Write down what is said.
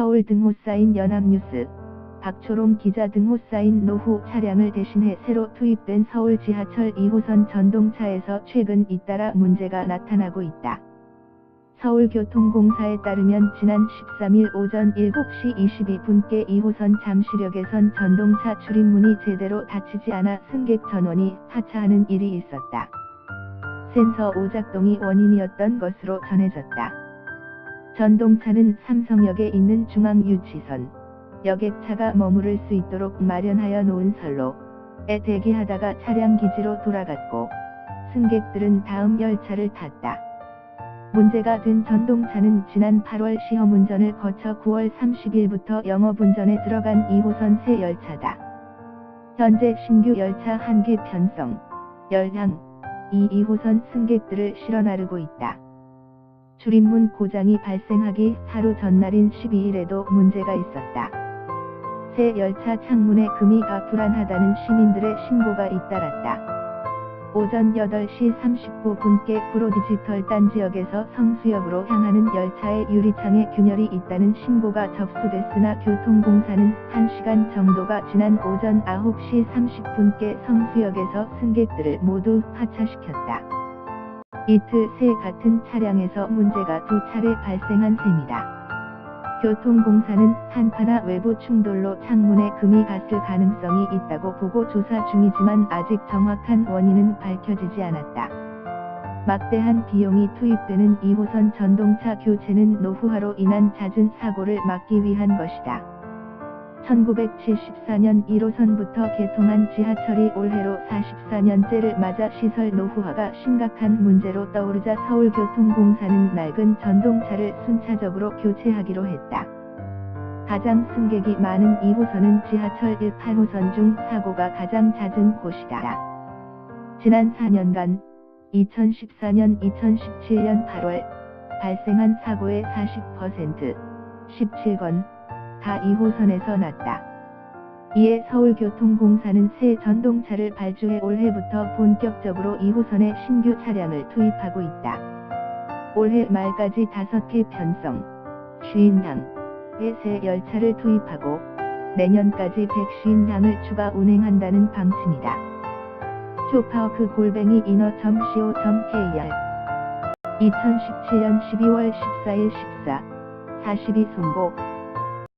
서울 등호 쌓인 연합뉴스, 박초롱 기자 등호 쌓인 노후 차량을 대신해 새로 투입된 서울 지하철 2호선 전동차에서 최근 잇따라 문제가 나타나고 있다. 서울교통공사에 따르면 지난 13일 오전 7시 22분께 2호선 잠시역에선 전동차 출입문이 제대로 닫히지 않아 승객 전원이 하차하는 일이 있었다. 센서 오작동이 원인이었던 것으로 전해졌다. 전동차는 삼성역에 있는 중앙유치선, 여객차가 머무를 수 있도록 마련하여 놓은 선로에 대기하다가 차량 기지로 돌아갔고, 승객들은 다음 열차를 탔다. 문제가 된 전동차는 지난 8월 시험 운전을 거쳐 9월 30일부터 영업 운전에 들어간 2호선 새 열차다. 현재 신규 열차 한개 편성, 열향, 이 2호선 승객들을 실어 나르고 있다. 출입문 고장이 발생하기 하루 전날인 12일에도 문제가 있었다. 새 열차 창문에 금이 가 불안하다는 시민들의 신고가 잇따랐다. 오전 8시 39분께 프로디지털 딴지역에서 성수역으로 향하는 열차의 유리창에 균열이 있다는 신고가 접수됐으나 교통공사는 1시간 정도가 지난 오전 9시 30분께 성수역에서 승객들을 모두 하차시켰다. 이틀 새 같은 차량에서 문제가 두 차례 발생한 셈이다. 교통공사는 한파나 외부 충돌로 창문에 금이 갔을 가능성이 있다고 보고 조사 중이지만 아직 정확한 원인은 밝혀지지 않았다. 막대한 비용이 투입되는 2호선 전동차 교체는 노후화로 인한 잦은 사고를 막기 위한 것이다. 1974년 1호선부터 개통한 지하철이 올해로 44년째를 맞아 시설 노후화가 심각한 문제로 떠오르자 서울교통공사는 낡은 전동차를 순차적으로 교체하기로 했다. 가장 승객이 많은 2호선은 지하철 1, 8호선 중 사고가 가장 잦은 곳이다. 지난 4년간 2014년 2017년 8월 발생한 사고의 40% 17건 다 2호선에서 났다. 이에 서울교통공사는 새 전동차를 발주해 올해부터 본격적으로 2호선에 신규 차량을 투입하고 있다. 올해 말까지 5개 편성, 50향의 새 열차를 투입하고 내년까지 150향을 추가 운행한다는 방침이다. 쇼파워크 골뱅이 인어.co.kr 2017년 12월 14일 14, 42 송고